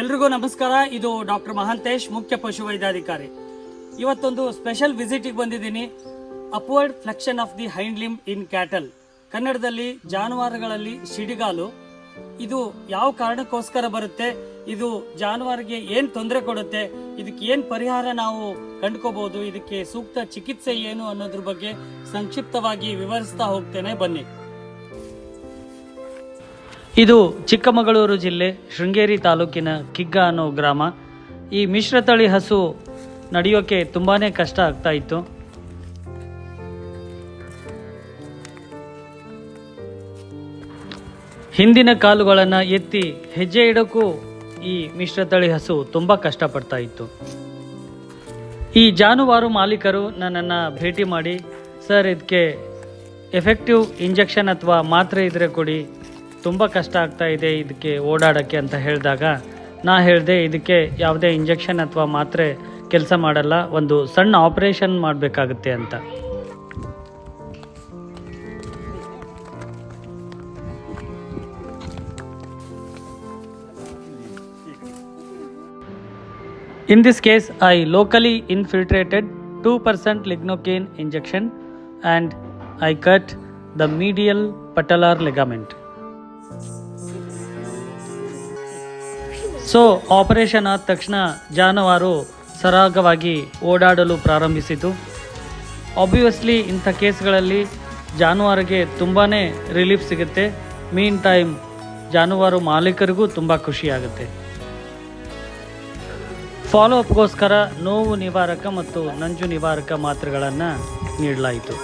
ಎಲ್ರಿಗೂ ನಮಸ್ಕಾರ. ಇದು ಡಾಕ್ಟರ್ ಮಹಾಂತೇಶ್, ಮುಖ್ಯ ಪಶುವೈದ್ಯಾಧಿಕಾರಿ. ಇವತ್ತೊಂದು ಸ್ಪೆಷಲ್ ವಿಸಿಟಿಗೆ ಬಂದಿದ್ದೀನಿ. Upward flexion of the hind limb in cattle. ಕನ್ನಡದಲ್ಲಿ ಜಾನುವಾರುಗಳಲ್ಲಿ ಸಿಡಿಗಾಲು. ಇದು ಯಾವ ಕಾರಣಕ್ಕೋಸ್ಕರ ಬರುತ್ತೆ? ಇದು ಜಾನುವಾರಿಗೆ ಏನು ತೊಂದರೆ ಕೊಡುತ್ತೆ? ಇದಕ್ಕೆ ಏನು ಪರಿಹಾರ ನಾವು ಕಂಡುಕೋಬಹುದು ಇದಕ್ಕೆ ಸೂಕ್ತ ಚಿಕಿತ್ಸೆ ಏನು ಅನ್ನೋದ್ರ ಬಗ್ಗೆ ಸಂಕ್ಷಿಪ್ತವಾಗಿ ವಿವರಿಸ್ತಾ ಹೋಗ್ತೇನೆ. ಬನ್ನಿ. ಇದು ಚಿಕ್ಕಮಗಳೂರು ಜಿಲ್ಲೆ ಶೃಂಗೇರಿ ತಾಲೂಕಿನ ಕಿಗ್ಗ ಅನ್ನೋ ಗ್ರಾಮ. ಈ ಮಿಶ್ರತಳಿ ಹಸು ನಡೆಯೋಕೆ ತುಂಬಾ ಕಷ್ಟ ಆಗ್ತಾ ಇತ್ತು. ಹಿಂದಿನ ಕಾಲುಗಳನ್ನು ಎತ್ತಿ ಹೆಜ್ಜೆ ಇಡೋಕ್ಕೂ ಈ ಮಿಶ್ರತಳಿ ಹಸು ತುಂಬ ಕಷ್ಟಪಡ್ತಾ ಇತ್ತು. ಈ ಜಾನುವಾರು ಮಾಲೀಕರು ನನ್ನನ್ನು ಭೇಟಿ ಮಾಡಿ, ಸರ್ ಇದಕ್ಕೆ ಎಫೆಕ್ಟಿವ್ ಇಂಜೆಕ್ಷನ್ ಅಥವಾ ಮಾತ್ರೆ ಇದ್ರೆ ಕೊಡಿ. ತುಂಬ ಕಷ್ಟ ಆಗ್ತಾ ಇದೆ ಇದಕ್ಕೆ ಓಡಾಡೋಕ್ಕೆ ಅಂತ ಹೇಳಿದಾಗ ನಾ ಹೇಳಿದೆ ಇದಕ್ಕೆ ಯಾವುದೇ ಇಂಜೆಕ್ಷನ್ ಅಥವಾ ಮಾತ್ರೆ ಕೆಲಸ ಮಾಡಲ್ಲ ಒಂದು ಸಣ್ಣ ಆಪರೇಷನ್ ಮಾಡಬೇಕಾಗುತ್ತೆ ಅಂತ in this case, I locally infiltrated 2% lignocaine injection and I cut the medial patellar ligament. So operation ಆದ ತಕ್ಷಣ ಜಾನುವಾರು ಸರಾಗವಾಗಿ ಓಡಾಡಲು ಪ್ರಾರಂಭಿಸಿತು. ಆಬ್ವಿಯಸ್ಲಿ ಇಂಥ ಕೇಸ್ಗಳಲ್ಲಿ ಜಾನುವಾರಿಗೆ ತುಂಬಾ ರಿಲೀಫ್ ಸಿಗುತ್ತೆ. ಮೀನ್ ಟೈಮ್ ಜಾನುವಾರು ಮಾಲೀಕರಿಗೂ ತುಂಬ ಖುಷಿಯಾಗುತ್ತೆ. ಫಾಲೋ ಅಪ್ಗೋಸ್ಕರ ನೋವು ನಿವಾರಕ ಮತ್ತು ನಂಜು ನಿವಾರಕ ಮಾತ್ರೆಗಳನ್ನು ನೀಡಲಾಯಿತು.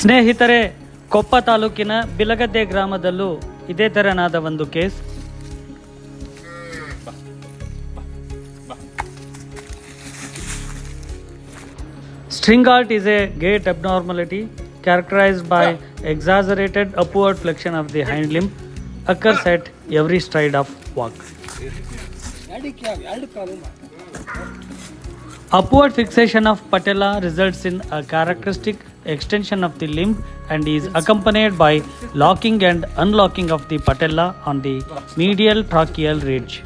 ಸ್ನೇಹಿತರೆ, ಕೊಪ್ಪ ತಾಲೂಕಿನ ಬಿಲಗದ್ದೆ ಗ್ರಾಮದಲ್ಲೂ ಇದೇ ತೆರನಾದ ಒಂದು case String art is a gait abnormality characterized by exaggerated upward flexion of the hind limb occurs at every stride of walk. Upward fixation of patella results in a characteristic extension of the limb and is accompanied by locking and unlocking of the patella on the medial tracheal ridge.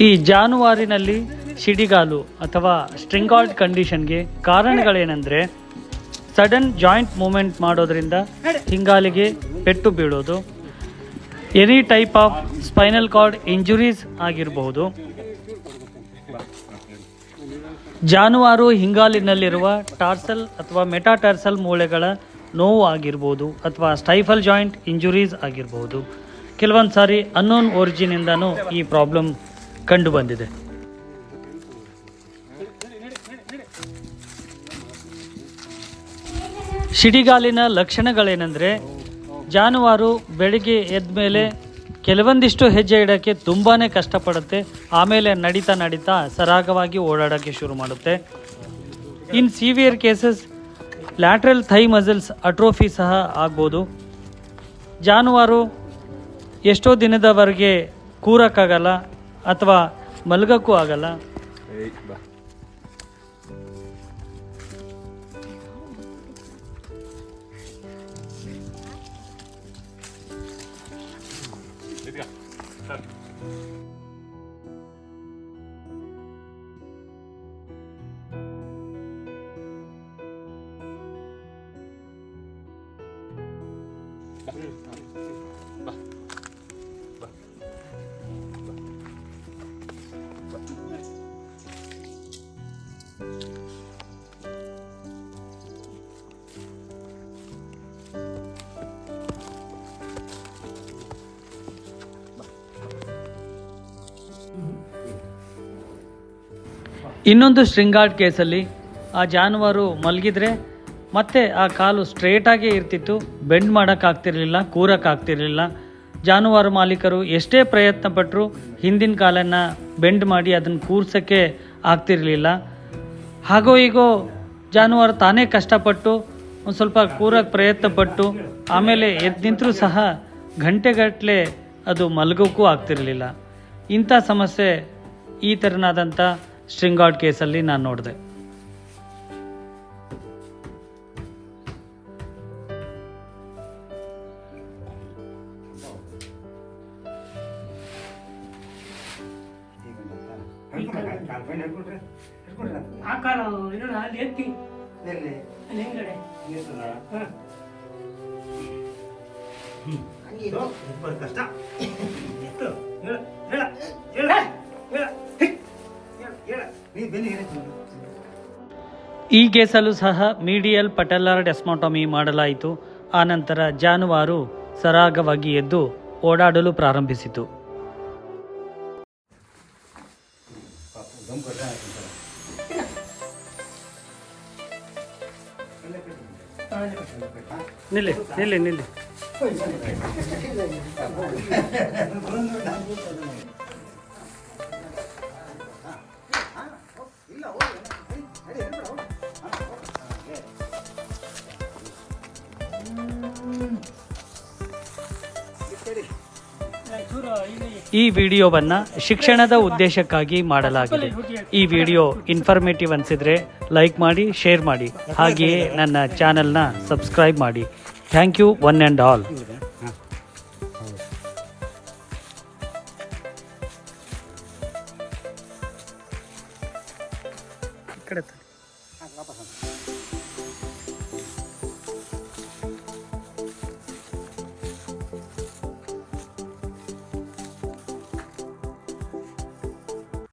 ಈ ಜಾನುವಾರಿನಲ್ಲಿ ಸಿಡಿಗಾಲು ಅಥವಾ stringhalt ಕಂಡೀಷನ್ಗೆ ಕಾರಣಗಳೇನೆಂದರೆ sudden joint movement ಮಾಡೋದ್ರಿಂದ ಹಿಂಗಾಲಿಗೆ ಪೆಟ್ಟು ಬೀಳೋದು any type of spinal cord injuries ಆಗಿರಬಹುದು ಜಾನುವಾರು ಹಿಂಗಾಲಿನಲ್ಲಿರುವ ಟಾರ್ಸಲ್ ಅಥವಾ ಮೆಟಾಟಾರ್ಸಲ್ ಮೂಳೆಗಳ ನೋವು ಆಗಿರ್ಬೋದು ಅಥವಾ ಸ್ಟೈಫಲ್ ಜಾಯಿಂಟ್ ಇಂಜುರೀಸ್ ಆಗಿರ್ಬೋದು. ಕೆಲವೊಂದು ಸಾರಿ ಅನ್ನೋನ್ ಒರಿಜಿನಿಂದನೂ ಈ ಪ್ರಾಬ್ಲಮ್ ಕಂಡು ಬಂದಿದೆ ಸಿಡಿಗಾಲಿನ ಲಕ್ಷಣಗಳೇನೆಂದರೆ ಜಾನುವಾರು ಬೆಳಿಗ್ಗೆ ಎದ್ದ ಮೇಲೆ ಕೆಲವೊಂದಿಷ್ಟು ಹೆಜ್ಜೆ ಇಡೋಕ್ಕೆ ತುಂಬಾ ಕಷ್ಟಪಡುತ್ತೆ. ಆಮೇಲೆ ನಡೀತಾ ನಡೀತಾ ಸರಾಗವಾಗಿ ಓಡಾಡೋಕ್ಕೆ ಶುರು ಮಾಡುತ್ತೆ. In severe cases lateral thigh muscles atrophy ಸಹ ಆಗ್ಬೋದು. ಜಾನುವಾರು ಎಷ್ಟೋ ದಿನದವರೆಗೆ ಕೂರೋಕ್ಕಾಗಲ್ಲ ಅಥವಾ ಮಲಗಕ್ಕೂ ಆಗಲ್ಲ. ಇನ್ನೊಂದು ಶೃಂಗಾರ್ಡ್ ಕೇಸಲ್ಲಿ ಆ ಜಾನುವಾರು ಮಲಗಿದ್ರೆ ಮತ್ತೆ ಆ ಕಾಲು ಸ್ಟ್ರೇಟಾಗೇ ಇರ್ತಿತ್ತು. ಬೆಂಡ್ ಮಾಡೋಕ್ಕಾಗ್ತಿರ್ಲಿಲ್ಲ ಕೂರಕ್ಕಾಗ್ತಿರ್ಲಿಲ್ಲ ಜಾನುವಾರು ಮಾಲೀಕರು ಎಷ್ಟೇ ಪ್ರಯತ್ನ ಪಟ್ಟರು ಹಿಂದಿನ ಕಾಲನ್ನು ಬೆಂಡ್ ಮಾಡಿ ಅದನ್ನು ಕೂರ್ಸೋಕ್ಕೆ ಆಗ್ತಿರಲಿಲ್ಲ. ಹಾಗೋ ಹೀಗೋ ಜಾನುವಾರು ತಾನೇ ಕಷ್ಟಪಟ್ಟು, ಒಂದು ಸ್ವಲ್ಪ ಕೂರಕ್ಕೆ ಪ್ರಯತ್ನ ಪಟ್ಟು, ಆಮೇಲೆ ಎದ್ದು ನಿಂತರೂ ಸಹ ಗಂಟೆಗಟ್ಟಲೆ ಅದು ಮಲಗೋಕ್ಕೂ ಆಗ್ತಿರಲಿಲ್ಲ. ಇಂಥ ಸಮಸ್ಯೆ ಈ ಥರನಾದಂಥ ಸ್ಟ್ರಿಂಗಾರ್ಡ್ ಕೇಸಲ್ಲಿ ನಾನು ನೋಡಿದೆ. ಹಿಡ್ಕೊಳ್ರಿ ಹಿಡ್ಕೊಳ್ರಿ ನಾನು. ಆ ಕಾಲ ಇರೋಣ ಅಲ್ಲಿ ಎತ್ತಿ. ಎಲ್ಲಿ ಅಲ್ಲಿ ಹಿಂಗಡೆ ಎತ್ತದ? ಹಾಂ. ಇದು ಇಬ್ಬರು ಕಷ್ಟ. ಎತ್ತು. ಹೇಳ ಹೇಳ ಹೇಳ ಹೇಳ. ಹೇ, ಹೇಳ ಹೇಳ. ನೀ ಬೆನ್ನಿ ಹೇಳಿ. ಈ ಕೇಸಲ್ಲೂ ಸಹ ಮೀಡಿಯಲ್ ಪಟೆಲ್ಲರ್ ಡೆಸ್ಮಾಟೊಮಿ ಮಾಡಲಾಯಿತು. ಆನಂತರ ಜಾನುವಾರು ಸರಾಗವಾಗಿ ಎದ್ದು ಓಡಾಡಲು ಪ್ರಾರಂಭಿಸಿತು. ದಮ್ ಕೊಟ್ಟ ನಿಲ್ಲಿ. ನಿಲ್ಲಿ ನಿಲ್ಲಿ ಈ ವಿಡಿಯೋವನ್ನು ಶಿಕ್ಷಣದ ಉದ್ದೇಶಕ್ಕಾಗಿ ಮಾಡಲಾಗಿದೆ. ಈ ವಿಡಿಯೋ ಇನ್ಫಾರ್ಮೇಟಿವ್ ಅನಿಸಿದರೆ ಲೈಕ್ ಮಾಡಿ ಶೇರ್ ಮಾಡಿ. ಹಾಗೆಯೇ ನನ್ನ ಚಾನಲ್ನ ಸಬ್ಸ್ಕ್ರೈಬ್ ಮಾಡಿ. Thank you one and all